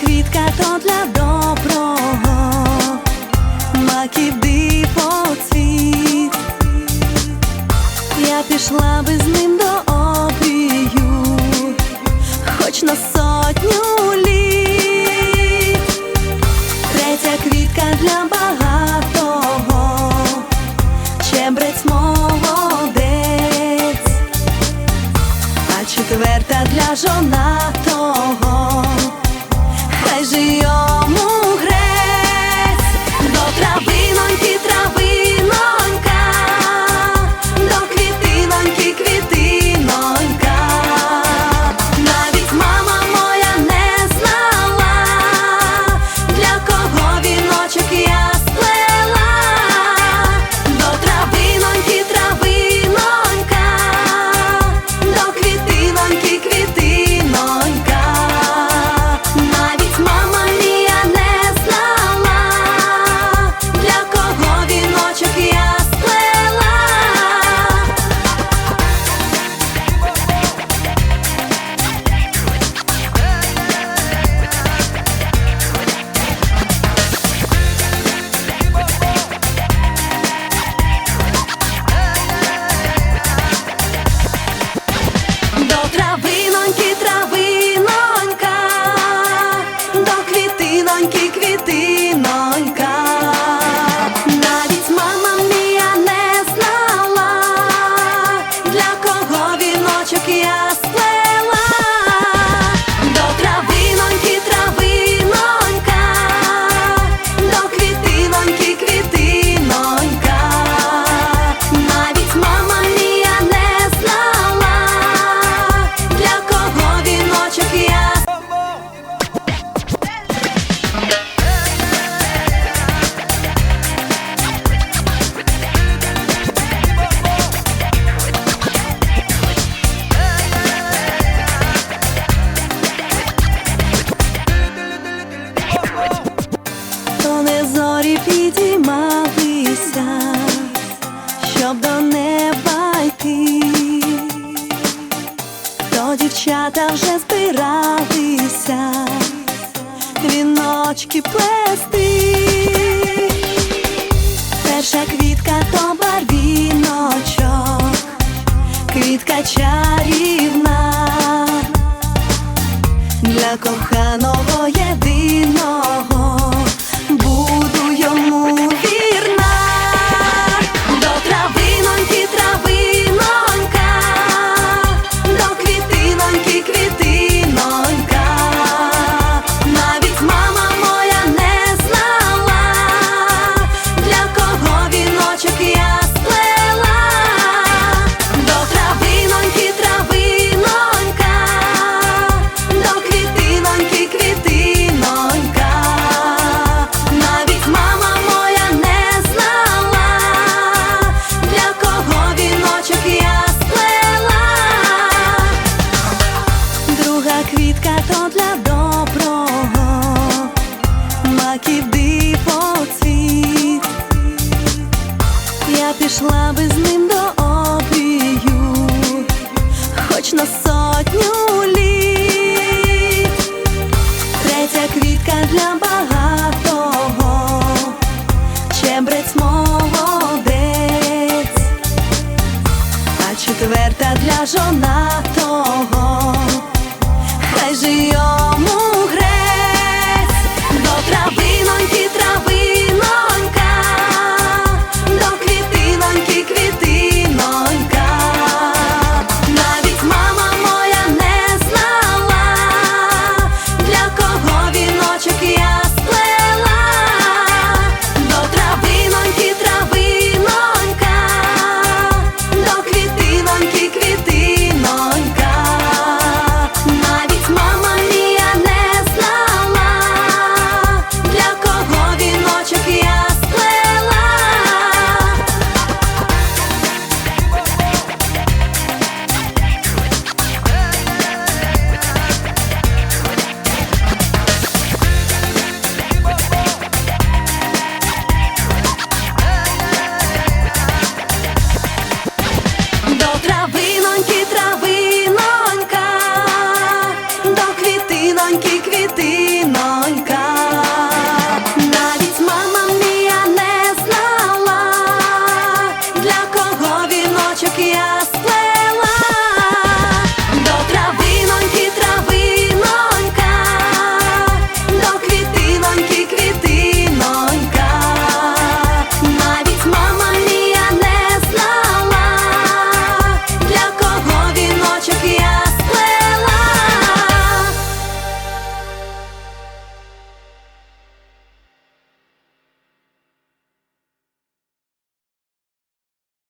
квітка то для доброго, маківди поцвіт я пішла би з ним до обрію, хоч на сотню літ, третя квітка для багатого, чебрець молодець, а четверта для жонатого. Ay ziyan Дівчата вже збиралися, віночки плести, перша квітка то барвіночок, квітка чарівна для коханого. я пішла би з ним до опію, хоч на сотню літ третя квітка для багатого, чебрець молодець, а четверта для жонатого, хай жиє.